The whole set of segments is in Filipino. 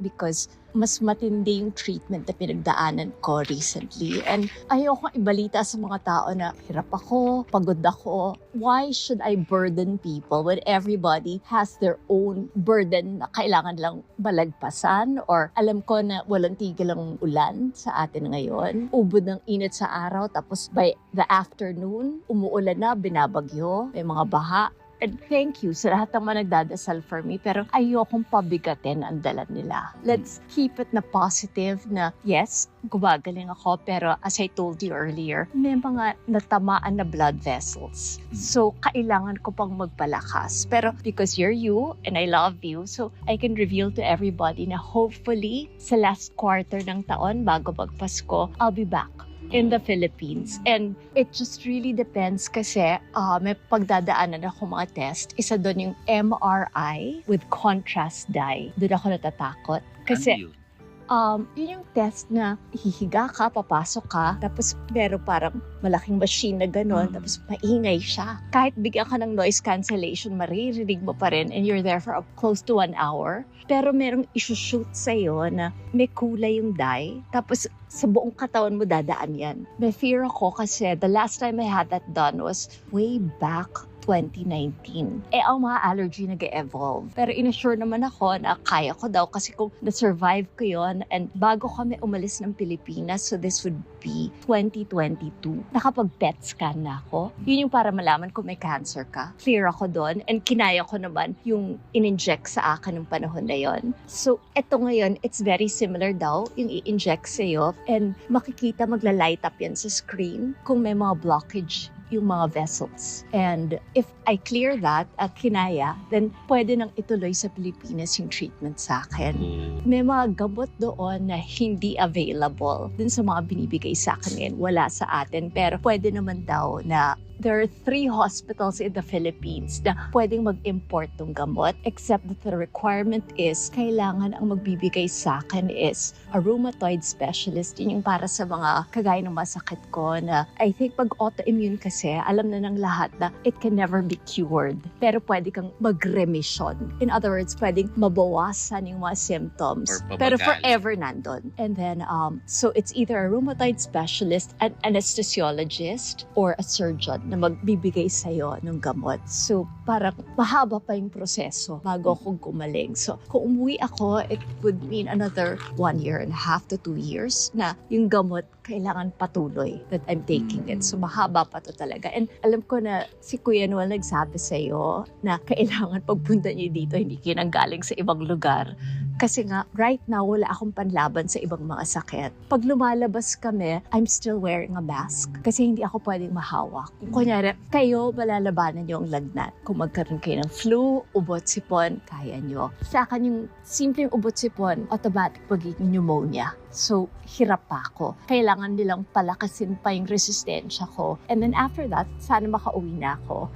because mas matindi yung treatment na pinagdaanan ko recently. And ayoko ibalita sa mga tao na hirap ako, pagod ako. Why should I burden people when everybody has their own burden na kailangan lang balagpasan? Or alam ko na walang tigil ang ulan sa atin ngayon. Ubod ng init sa araw tapos by the afternoon, umuulan na, binabagyo, may mga baha. And thank you sa lahat ng mga nagdadasal for me. Pero ayokong pabigatin ang dala nila. Let's keep it na positive na yes, gumagaling ako. Pero as I told you earlier, may mga natamaan na blood vessels. So, kailangan ko pang magpalakas. Pero because you're you and I love you, so I can reveal to everybody na hopefully sa last quarter ng taon bago magpasko, I'll be back in the Philippines. And it just really depends kasi uh, may pagdadaanan ako mga test. Isa doon yung MRI with contrast dye. Doon ako natatakot. Kasi Ano? Um, yun yung test na hihiga ka, papasok ka, tapos meron parang malaking machine na gano'n, Mm. tapos maingay siya. Kahit bigyan ka ng noise cancellation, maririnig mo pa rin and you're there for close to one hour. Pero merong isushoot sa'yo na may kulay yung dye, tapos sa buong katawan mo dadaan yan. May fear ako kasi the last time I had that done was way back 2019. Eh, ang mga allergy nag-evolve. Pero inassure naman ako na kaya ko daw kasi kung na-survive ko yon and bago kami umalis ng Pilipinas, so this would be 2022, nakapag-PET scan na ako. Yun yung para malaman kung may cancer ka. Clear ako doon and kinaya ko naman yung in-inject sa akin ng panahon na yon. So, eto ngayon, it's very similar daw yung i-inject sa'yo and makikita magla-light up yan sa screen kung may mga blockage yung mga vessels. And if I clear that at kinaya, then pwede nang ituloy sa Pilipinas yung treatment sa akin. May mga gamot doon na hindi available dun sa mga binibigay sa akin ngayon. Wala sa atin. Pero pwede naman daw na there are three hospitals in the Philippines na pwedeng mag-import ng gamot except that the requirement is kailangan ang magbibigay sa akin is a rheumatoid specialist. Yun yung para sa mga kagaya ng masakit ko na I think pag autoimmune kasi, alam na ng lahat na it can never be cured. Pero pwede kang mag-remission. In other words, pwedeng mabawasan yung mga symptoms. Pero forever nandun. And then, um, so it's either a rheumatoid specialist, an anesthesiologist, or a surgeon na magbibigay sa'yo ng gamot. So, parang mahaba pa yung proseso bago ako gumaling. So, kung umuwi ako, it would mean another one year and a half to two years na yung gamot kailangan patuloy that I'm taking it. So, mahaba pa to talaga. And alam ko na si Kuya Noel nagsabi sa'yo na kailangan pagpunta niyo dito, hindi kayo nanggaling sa ibang lugar. Kasi nga, right now, wala akong panlaban sa ibang mga sakit. Pag lumalabas kami, I'm still wearing a mask. Kasi hindi ako pwedeng mahawak. Kung kunyari, kayo, malalabanan niyo ang lagnat. Kung magkaroon kayo ng flu, ubot sipon, kaya niyo. Sa akin, yung simpleng ubot sipon, automatic magiging pneumonia. So, hirap pa ako. Kailangan nilang palakasin pa yung resistensya ko. And then after that, sana makauwi na ako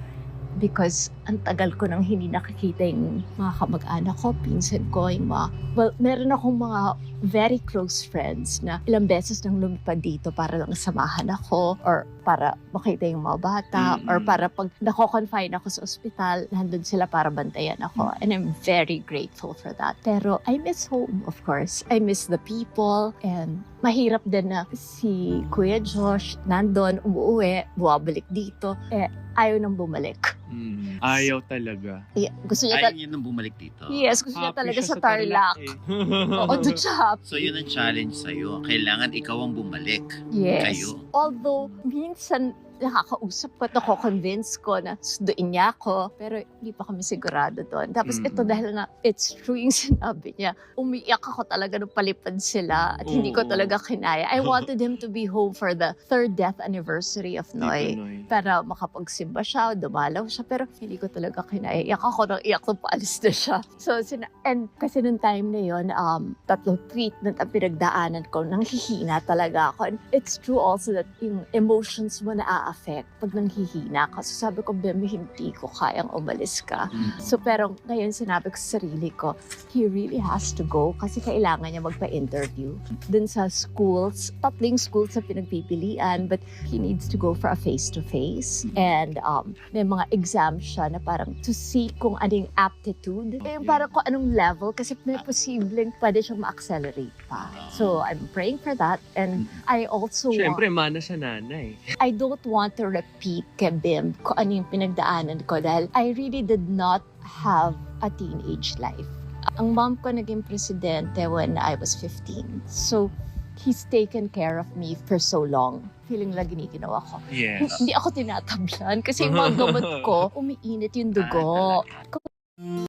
because ang tagal ko nang hindi nakikita yung mga kamag-anak ko, pinsan ko, yung mga... Well, meron akong mga very close friends na ilang beses nang lumipad dito para lang samahan ako or para makita yung mga bata Mm-mm. or para pag nako-confine ako sa ospital, nandun sila para bantayan ako. And I'm very grateful for that. Pero I miss home, of course. I miss the people and mahirap din na si Kuya Josh nandun, umuwi, buwabalik dito. Eh, ayaw nang bumalik. Mm. Ayaw talaga. Yeah, gusto niya Ayaw niya nang bumalik dito. Yes, gusto niya Happy talaga siya sa Tarlac. eh. Oo, doon siya happy. So yun ang challenge sa'yo. Kailangan ikaw ang bumalik. Yes. Kayo. Although, minsan nakakausap ko at ako-convince ko na sunduin niya ako. Pero hindi pa kami sigurado doon. Tapos Mm. ito dahil nga, it's true yung sinabi niya. Umiiyak ako talaga nung palipad sila at hindi ko talaga kinaya. I wanted him to be home for the third death anniversary of Noy. Noy. para makapagsimba siya, dumalaw siya, pero hindi ko talaga kinaya. Iyak ako nang iyak nung paalis na siya. So, sina- and kasi nung time na yon um, tatlong treatment ang pinagdaanan ko, nang hihina talaga ako. And it's true also that yung emotions mo na affect pag nanghihina ka. So sabi ko, Bim, hindi ko kayang umalis ka. Mm. So pero ngayon sinabi ko sa sarili ko, he really has to go kasi kailangan niya magpa-interview dun sa schools. Tatling schools sa pinagpipilian but he needs to go for a face-to-face. And um, may mga exams siya na parang to see kung anong aptitude. Eh, yung parang kung anong level kasi may posibleng pwede siyang ma-accelerate pa. So I'm praying for that and I also want Siyempre, mana sa nanay. I don't want to repeat kay Bim kung ano yung pinagdaanan ko dahil I really did not have a teenage life. Ang mom ko naging presidente when I was 15. So, he's taken care of me for so long. Feeling lang giniginawa ko. Yes. Hindi ako tinatablan kasi yung mga gamot ko, umiinit yung dugo. Ah, talaga.